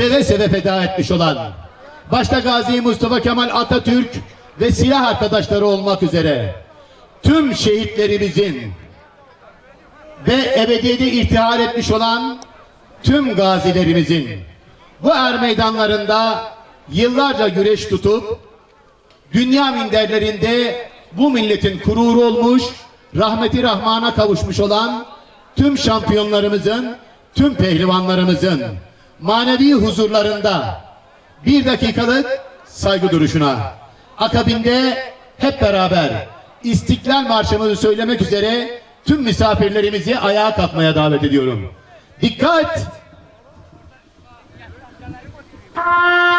seve seve feda etmiş olan, başta Gazi Mustafa Kemal Atatürk ve silah arkadaşları olmak üzere tüm şehitlerimizin ve ebediyede irtihal etmiş olan tüm gazilerimizin bu er meydanlarında yıllarca güreş tutup dünya minderlerinde bu milletin kururu olmuş, rahmeti rahmana kavuşmuş olan tüm şampiyonlarımızın, tüm pehlivanlarımızın manevi huzurlarında bir dakikalık saygı duruşuna akabinde hep beraber İstiklal Marşımızı söylemek üzere tüm misafirlerimizi ayağa kalkmaya davet ediyorum. Dikkat! Kim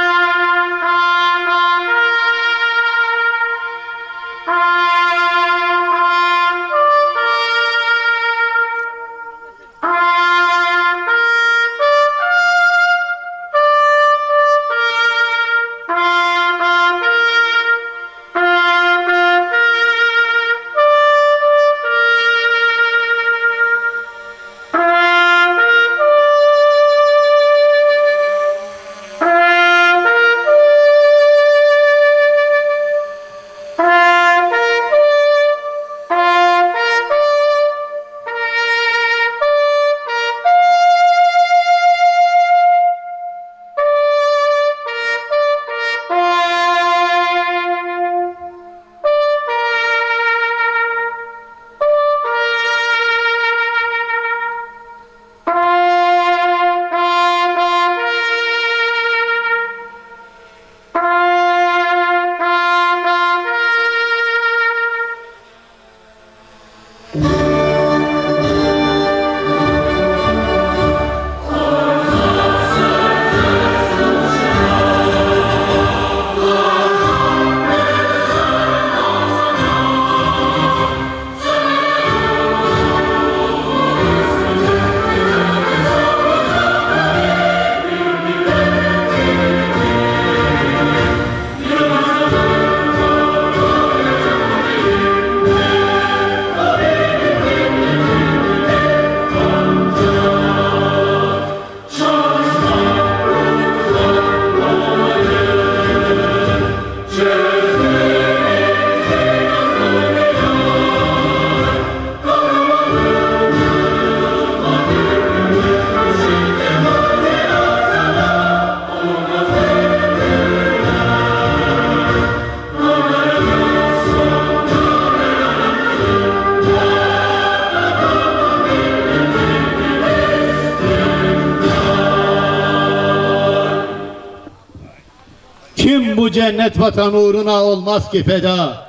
cennet vatan uğruna olmaz ki feda?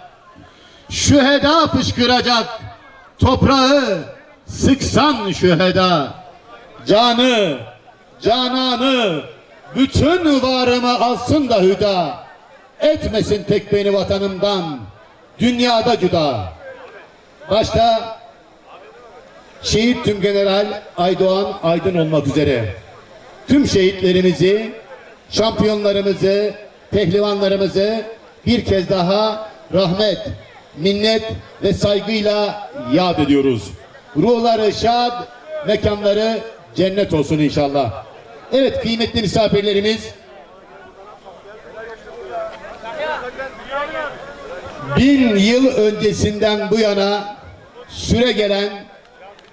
Şüheda fışkıracak toprağı sıksan şüheda. Canı, cananı, bütün varımı alsın da hüda. Etmesin tek beni vatanımdan, dünyada cüda. Başta şehit tüm general Aydoğan Aydın olmak üzere tüm şehitlerimizi, şampiyonlarımızı, pehlivanlarımızı bir kez daha rahmet, minnet ve saygıyla yad ediyoruz. Ruhları şad, mekanları cennet olsun inşallah. Evet kıymetli misafirlerimiz, bin yıl öncesinden bu yana süre gelen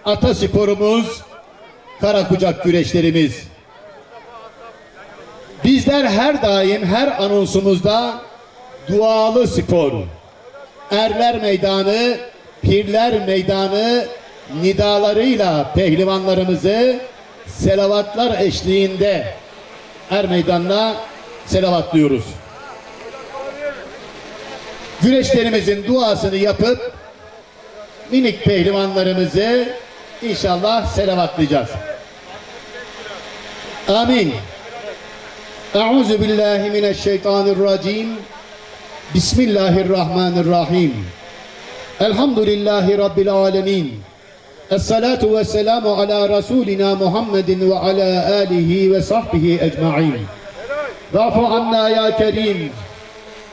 atasporumuz, kara kucak güreşlerimiz. Bizler her daim her anonsumuzda dualı spor, erler meydanı, pirler meydanı nidalarıyla pehlivanlarımızı selavatlar eşliğinde er meydanına selavatlıyoruz. Güreşlerimizin duasını yapıp minik pehlivanlarımızı inşallah selavatlayacağız. Amin. Euzu billahi mineşşeytanirracim. Bismillahirrahmanirrahim. Elhamdülillahi rabbil alamin. Esselatu vesselamu ala rasulina Muhammedin ve ala alihi ve sahbihi ecmaîn. Gâfu anna ya Kerim.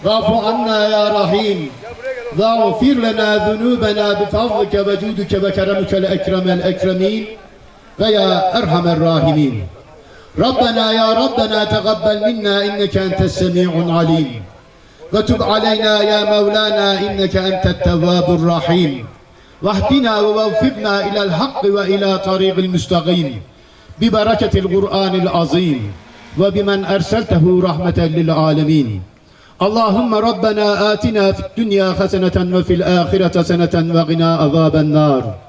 Gâfu anna ya Rahim. Zâfir lena zunûbena bi fazlike ve cûdike ve keremike le ekremel ekremin ve ya erhamer rahimin. ربنا يا ربنا تقبل منا إنك أنت السميع العليم. وتب علينا يا مولانا إنك أنت التواب الرحيم. واهدنا ووفقنا إلى الحق وإلى طريق المستقيم. ببركة القرآن العظيم. وبمن أرسلته رحمة للعالمين. اللهم ربنا آتنا في الدنيا حسنة وفي الآخرة حسنة وقنا عذاب النار.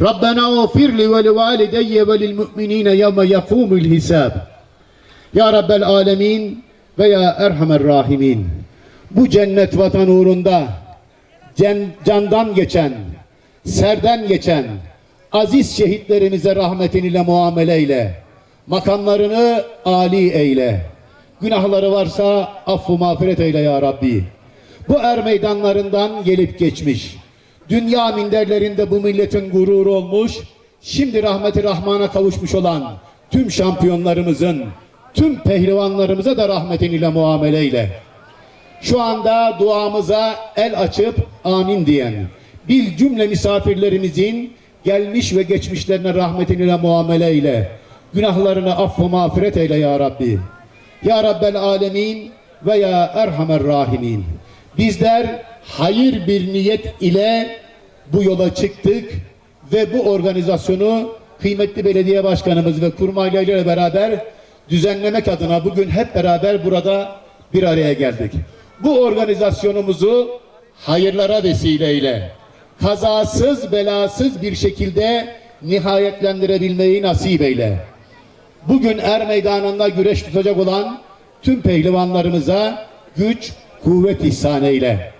Rabbena ufirli ve livalideyye ve lilmu'minine yevme yekumul hisab. Ya Rabbel alemin ve ya erhamer rahimin. Bu cennet vatan uğrunda can, candan geçen, serden geçen aziz şehitlerimize rahmetin ile muamele ile makamlarını âli eyle. Günahları varsa affı mağfiret eyle ya Rabbi. Bu er meydanlarından gelip geçmiş Dünya minderlerinde bu milletin gururu olmuş. Şimdi rahmeti rahmana kavuşmuş olan tüm şampiyonlarımızın, tüm pehlivanlarımıza da rahmetin ile muamele eyle. Şu anda duamıza el açıp amin diyen bil cümle misafirlerimizin gelmiş ve geçmişlerine rahmetin ile muamele eyle. Günahlarını affı mağfiret eyle ya Rabbi. Ya Rabbel Alemin ve ya Erhamer Rahimin. Bizler hayır bir niyet ile bu yola çıktık ve bu organizasyonu kıymetli belediye başkanımız ve kurmayla ile beraber düzenlemek adına bugün hep beraber burada bir araya geldik. Bu organizasyonumuzu hayırlara vesileyle kazasız belasız bir şekilde nihayetlendirebilmeyi nasip eyle. Bugün er meydanında güreş tutacak olan tüm pehlivanlarımıza güç, kuvvet ihsan eyle.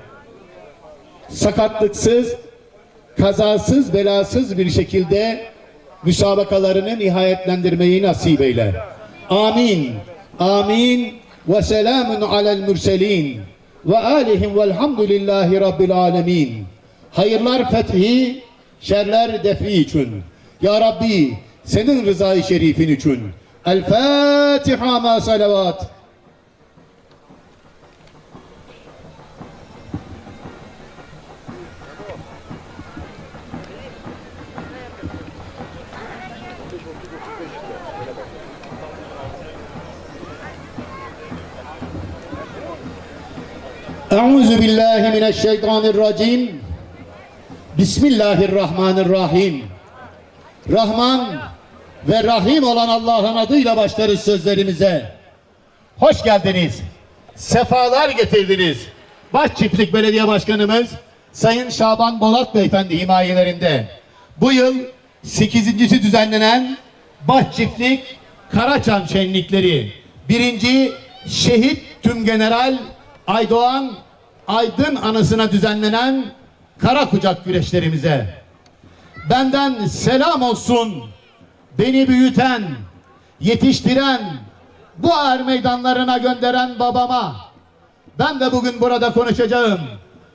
Sakatlıksız, kazasız, belasız bir şekilde müsabakalarını nihayetlendirmeyi nasip eyle. Amin. Amin. Ve selamun alel mürselin. Ve alihim velhamdülillahi rabbil alemin. Hayırlar fethi, şerler defi için. Ya Rabbi, senin rızayı şerifin için. El Fatiha ma salavat. Euzu billahi mineşşeytanirracim. Bismillahirrahmanirrahim. Rahman ve Rahim olan Allah'ın adıyla başlarız sözlerimize. Hoş geldiniz. Sefalar getirdiniz. Baş Çiftlik Belediye Başkanımız Sayın Şaban Bolat Beyefendi himayelerinde bu yıl 8.si düzenlenen Baş Çiftlik Karaçam Şenlikleri birinci Şehit Tümgeneral Aydoğan Aydın anısına düzenlenen Kara Kucak güreşlerimize benden selam olsun beni büyüten, yetiştiren, bu er meydanlarına gönderen babama. Ben de bugün burada konuşacağım.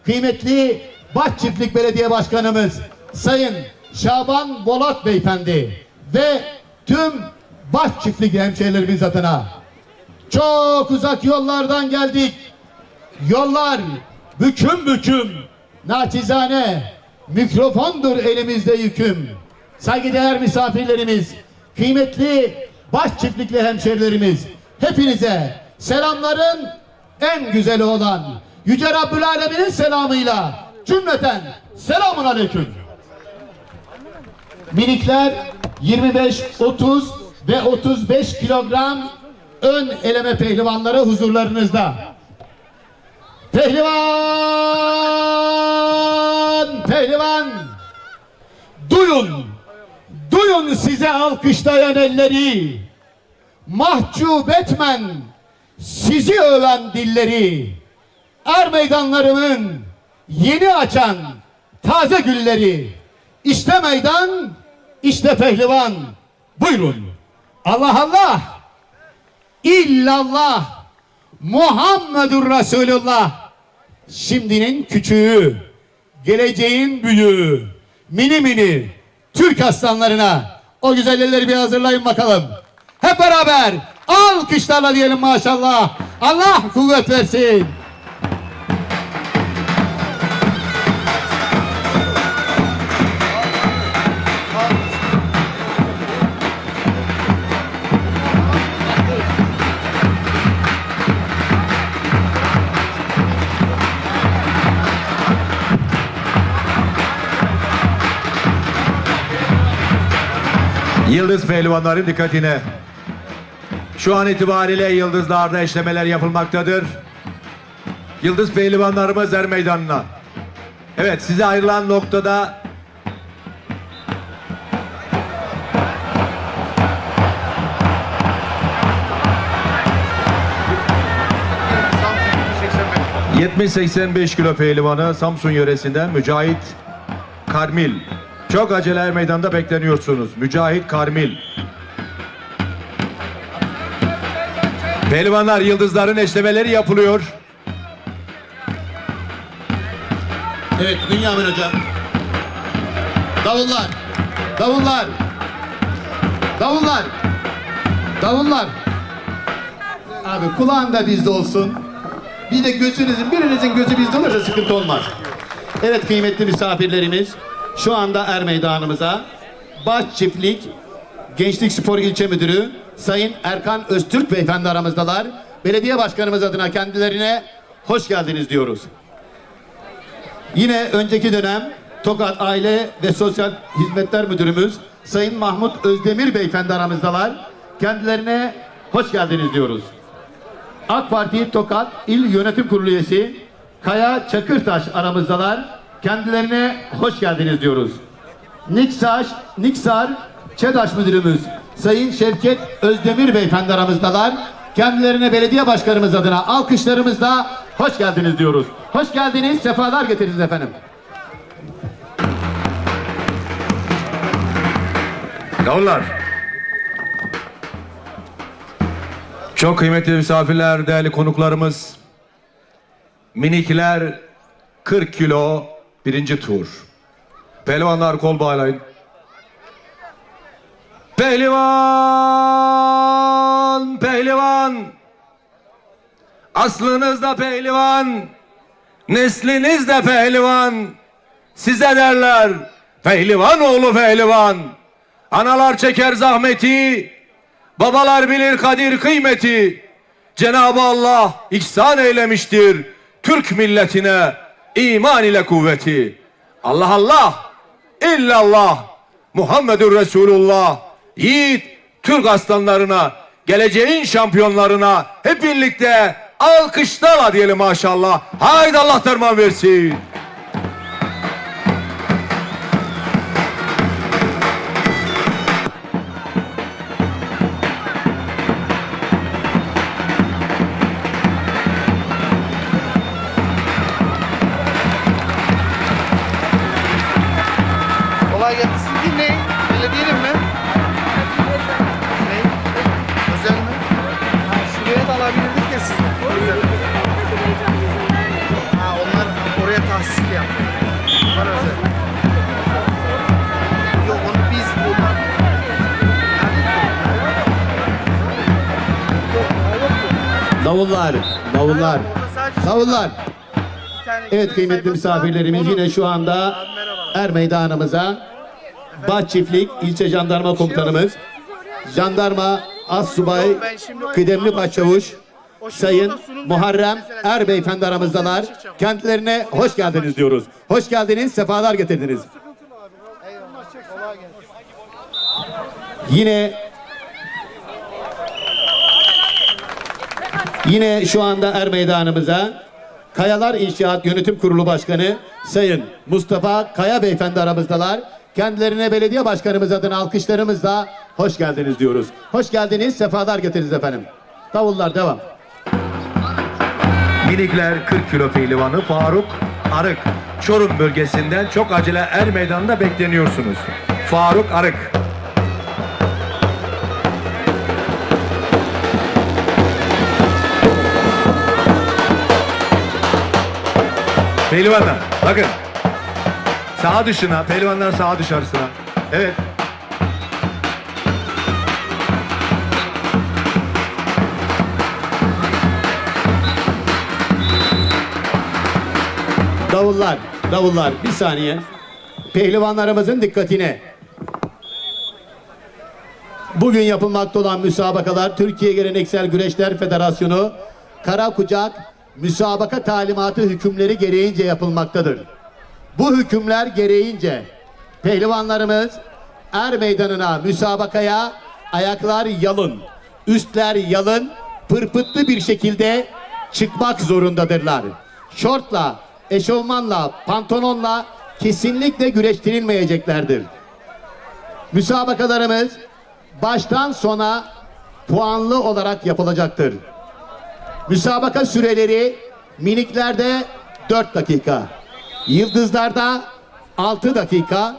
Kıymetli Baş Çiftlik Belediye Başkanımız Sayın Şaban Bolat Beyefendi ve tüm Baş Çiftlik hemşehrilerimiz adına. Çok uzak yollardan geldik. Yollar büküm büküm, naçizane, mikrofondur elimizde yüküm. Saygıdeğer misafirlerimiz, kıymetli baş çiftlikli hemşerilerimiz, hepinize selamların en güzeli olan Yüce Rabbül Alemin'in selamıyla cümleten selamun aleyküm. Minikler 25, 30 ve 35 kilogram ön eleme pehlivanları huzurlarınızda. Pehlivan! Pehlivan! Duyun! Duyun size alkışlayan elleri! Mahcup etmen sizi öven dilleri! Er meydanlarımın yeni açan taze gülleri! İşte meydan, işte pehlivan! Buyurun! Allah Allah! İllallah! Muhammedur Resulullah! Şimdinin küçüğü, geleceğin büyüğü, mini mini Türk aslanlarına o güzel bir hazırlayın bakalım. Hep beraber alkışlarla diyelim maşallah. Allah kuvvet versin. Yıldız pehlivanların dikkatine. Şu an itibariyle yıldızlarda eşlemeler yapılmaktadır. Yıldız pehlivanlarımız er meydanına. Evet size ayrılan noktada Samsun 70-85 kilo pehlivanı Samsun yöresinden Mücahit Karmil. Çok acele meydanda bekleniyorsunuz. Mücahit Karmil. Pehlivanlar yıldızların eşlemeleri yapılıyor. Evet Bünyamin hocam. Davullar. Davullar. Davullar. Davullar. Abi kulağın da bizde olsun. Bir de gözünüzün, birinizin gözü bizde olursa sıkıntı olmaz. Evet kıymetli misafirlerimiz, şu anda Er Meydanımıza Baş Çiftlik Gençlik Spor İlçe Müdürü Sayın Erkan Öztürk Beyefendi aramızdalar. Belediye Başkanımız adına kendilerine hoş geldiniz diyoruz. Yine önceki dönem Tokat Aile ve Sosyal Hizmetler Müdürümüz Sayın Mahmut Özdemir Beyefendi aramızdalar. Kendilerine hoş geldiniz diyoruz. AK Parti Tokat İl Yönetim Kurulu üyesi Kaya Çakırtaş aramızdalar. Kendilerine hoş geldiniz diyoruz. Niksaş, Niksar ÇEDAŞ Müdürümüz Sayın Şevket Özdemir Beyefendi aramızdalar. Kendilerine belediye başkanımız adına alkışlarımızla hoş geldiniz diyoruz. Hoş geldiniz, sefalar getirdiniz efendim. Davullar. Çok kıymetli misafirler, değerli konuklarımız. Minikler 40 kilo birinci tur. Pehlivanlar kol bağlayın. Pehlivan, pehlivan. Aslınızda pehlivan, neslinizde pehlivan. Size derler pehlivan oğlu pehlivan. Analar çeker zahmeti, babalar bilir kadir kıymeti. Cenab-ı Allah ihsan eylemiştir Türk milletine iman ile kuvveti. Allah Allah, illallah, Muhammedur Resulullah, yiğit Türk aslanlarına, geleceğin şampiyonlarına hep birlikte alkışlarla diyelim maşallah. Haydi Allah derman versin. Davullar, davullar, davullar. Evet kıymetli misafirlerimiz yine şu anda Er Meydanımıza Baş Çiftlik İlçe Jandarma Komutanımız Jandarma Assubay Kıdemli Başçavuş Sayın Muharrem Er Beyefendi aramızdalar. Kendilerine hoş geldiniz diyoruz. Hoş geldiniz, sefalar getirdiniz. Yine Yine şu anda Er Meydanımıza Kayalar İnşaat Yönetim Kurulu Başkanı Sayın Mustafa Kaya Beyefendi aramızdalar. Kendilerine belediye başkanımız adına alkışlarımızla hoş geldiniz diyoruz. Hoş geldiniz, sefalar getirdiniz efendim. Davullar devam. Minikler 40 kilo pehlivanı Faruk Arık. Çorum bölgesinden çok acele er meydanında bekleniyorsunuz. Faruk Arık. Pehlivanlar bakın. Sağa dışına, pehlivanlar sağa dışarısına. Evet. Davullar, davullar. Bir saniye. Pehlivanlarımızın dikkatine. Bugün yapılmakta olan müsabakalar Türkiye Geleneksel Güreşler Federasyonu Kara Kucak müsabaka talimatı hükümleri gereğince yapılmaktadır. Bu hükümler gereğince pehlivanlarımız er meydanına, müsabakaya ayaklar yalın, üstler yalın, pırpıtlı bir şekilde çıkmak zorundadırlar. Şortla, eşofmanla, pantolonla kesinlikle güreştirilmeyeceklerdir. Müsabakalarımız baştan sona puanlı olarak yapılacaktır. Müsabaka süreleri miniklerde 4 dakika, yıldızlarda 6 dakika,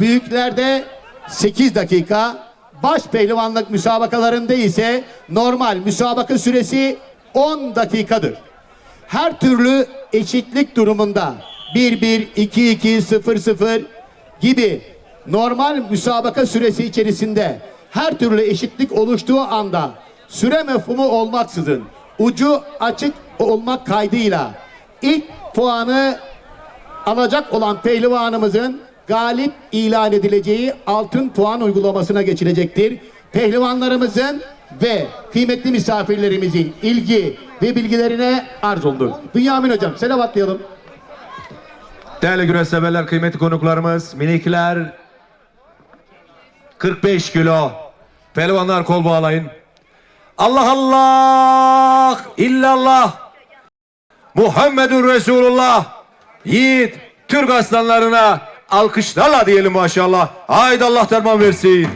büyüklerde 8 dakika, baş pehlivanlık müsabakalarında ise normal müsabaka süresi 10 dakikadır. Her türlü eşitlik durumunda 1-1, 2-2, 0-0 gibi normal müsabaka süresi içerisinde her türlü eşitlik oluştuğu anda süre mefhumu olmaksızın ucu açık olmak kaydıyla ilk puanı alacak olan pehlivanımızın galip ilan edileceği altın puan uygulamasına geçilecektir. Pehlivanlarımızın ve kıymetli misafirlerimizin ilgi ve bilgilerine arz olunur. Bünyamin hocam selavatlayalım. Değerli güreş severler, kıymetli konuklarımız, minikler 45 kilo. Pehlivanlar kol bağlayın. Allah Allah illallah Muhammedun Resulullah Yiğit Türk aslanlarına alkışlarla diyelim maşallah. Haydi Allah derman versin.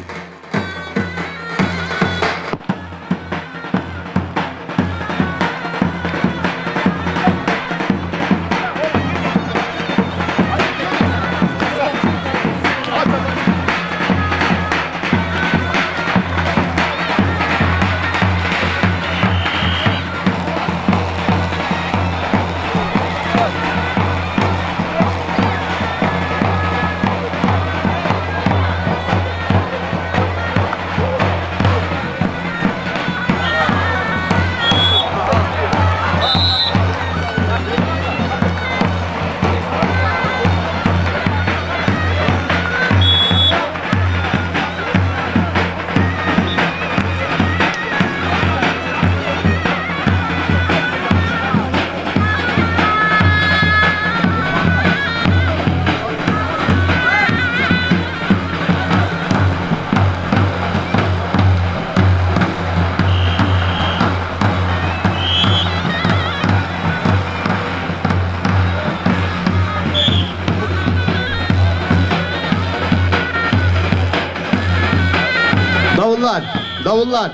Davullar,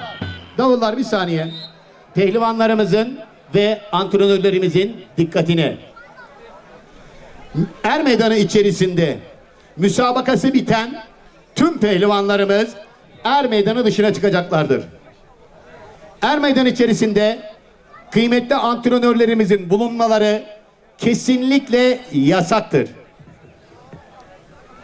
davullar bir saniye. Pehlivanlarımızın ve antrenörlerimizin dikkatine. Er meydanı içerisinde müsabakası biten tüm pehlivanlarımız er meydanı dışına çıkacaklardır. Er meydan içerisinde kıymetli antrenörlerimizin bulunmaları kesinlikle yasaktır.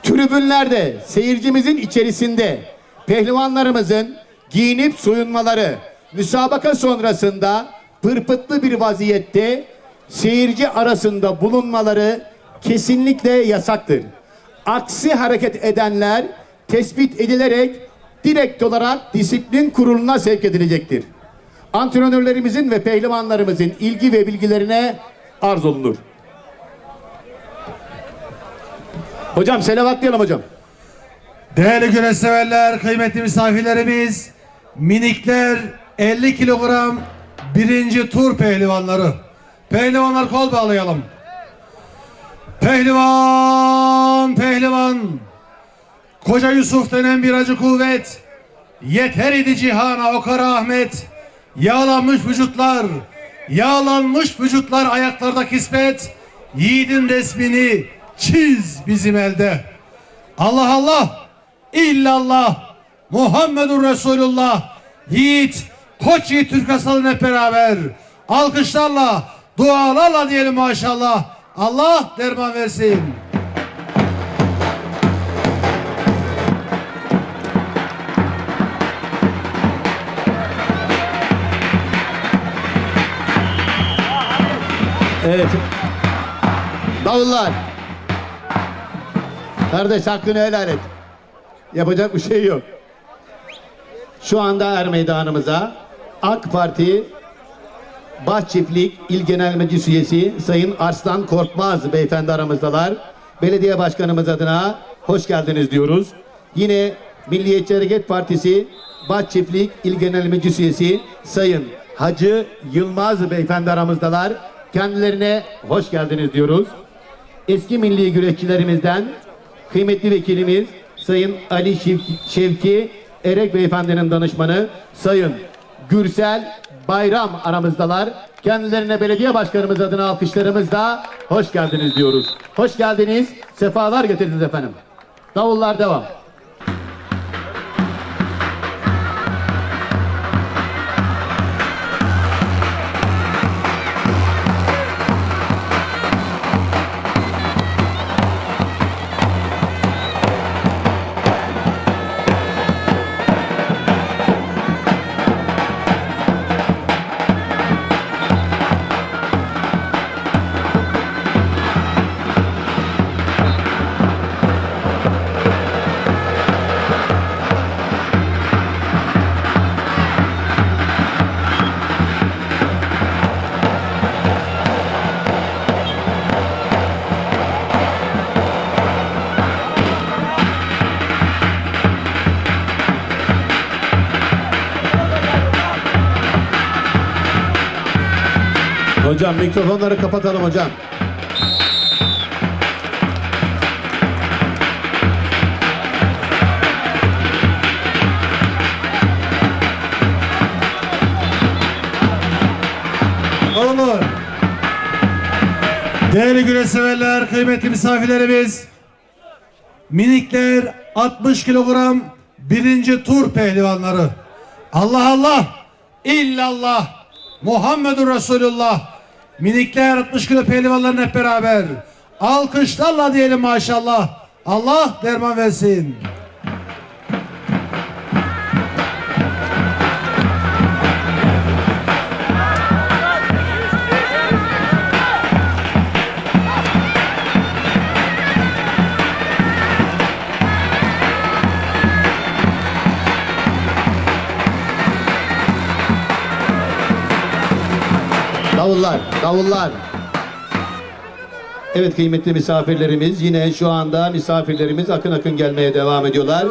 Tribünlerde seyircimizin içerisinde pehlivanlarımızın giyinip soyunmaları müsabaka sonrasında pırpıtlı bir vaziyette seyirci arasında bulunmaları kesinlikle yasaktır. Aksi hareket edenler tespit edilerek direkt olarak disiplin kuruluna sevk edilecektir. Antrenörlerimizin ve pehlivanlarımızın ilgi ve bilgilerine arz olunur. Hocam selavatlayalım hocam. Değerli güreş severler, kıymetli misafirlerimiz, minikler 50 kilogram birinci tur pehlivanları. Pehlivanlar kol bağlayalım. Pehlivan, pehlivan. Koca Yusuf denen bir acı kuvvet. Yeter idi cihana o kara Ahmet. Yağlanmış vücutlar, yağlanmış vücutlar ayaklarda kismet. Yiğidin resmini çiz bizim elde. Allah Allah, illallah, Muhammedun Resulullah, yiğit, koç yiğit Türk Aslan'ın hep beraber. Alkışlarla, dualarla diyelim maşallah. Allah derman versin. Evet. Davullar. Kardeş hakkını helal et. Yapacak bir şey yok. Şu anda er meydanımıza AK Parti Bahçiftlik İl Genel Meclis Üyesi Sayın Arslan Korkmaz beyefendi aramızdalar. Belediye Başkanımız adına hoş geldiniz diyoruz. Yine Milliyetçi Hareket Partisi Baş Çiftlik İl Genel Meclis Üyesi Sayın Hacı Yılmaz Beyefendi aramızdalar. Kendilerine hoş geldiniz diyoruz. Eski milli güreşçilerimizden kıymetli vekilimiz Sayın Ali Şevki Erek Beyefendinin danışmanı Sayın Gürsel Bayram aramızdalar. Kendilerine belediye başkanımız adına alkışlarımızla hoş geldiniz diyoruz. Hoş geldiniz, sefalar getirdiniz efendim. Davullar devam. Hocam mikrofonları kapatalım hocam. Olur. Değerli güreş severler, kıymetli misafirlerimiz. Minikler 60 kilogram birinci tur pehlivanları. Allah Allah, illallah, Muhammedur Resulullah. Minikler 60 kilo pehlivanların hep beraber. Alkışlarla diyelim maşallah. Allah derman versin. Davullar, davullar. Evet kıymetli misafirlerimiz yine şu anda misafirlerimiz akın akın gelmeye devam ediyorlar.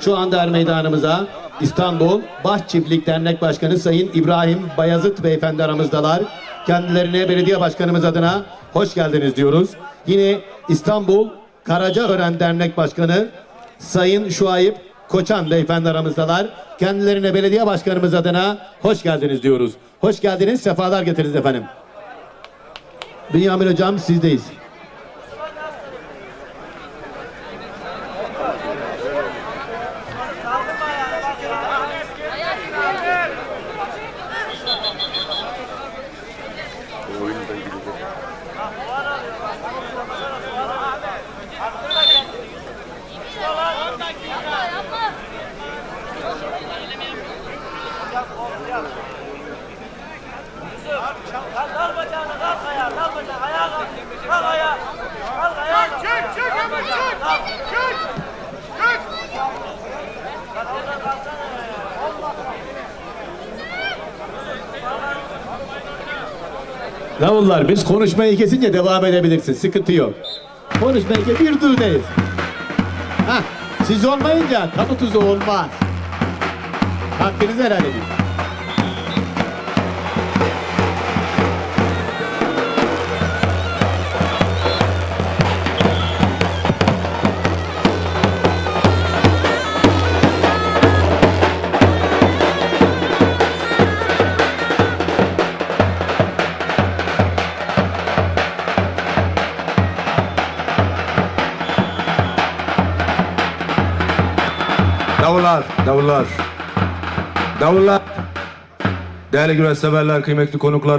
Şu anda er meydanımıza İstanbul Baş Çiftlik Dernek Başkanı Sayın İbrahim Bayazıt Beyefendi aramızdalar. Kendilerine belediye başkanımız adına hoş geldiniz diyoruz. Yine İstanbul Karacaören Dernek Başkanı Sayın Şuayip Koçan Beyefendi aramızdalar. Kendilerine belediye başkanımız adına hoş geldiniz diyoruz. Hoş geldiniz, sefalar getirdiniz efendim. Bünyamin Hocam sizdeyiz. Davullar biz konuşmayı kesince devam edebilirsin. Sıkıntı yok. Konuşmayı kes bir durdayız. Hah, siz olmayınca tadı tuzu olmaz. Hakkınızı helal edin. Davullar, davullar. Davullar. Değerli güreş severler, kıymetli konuklar.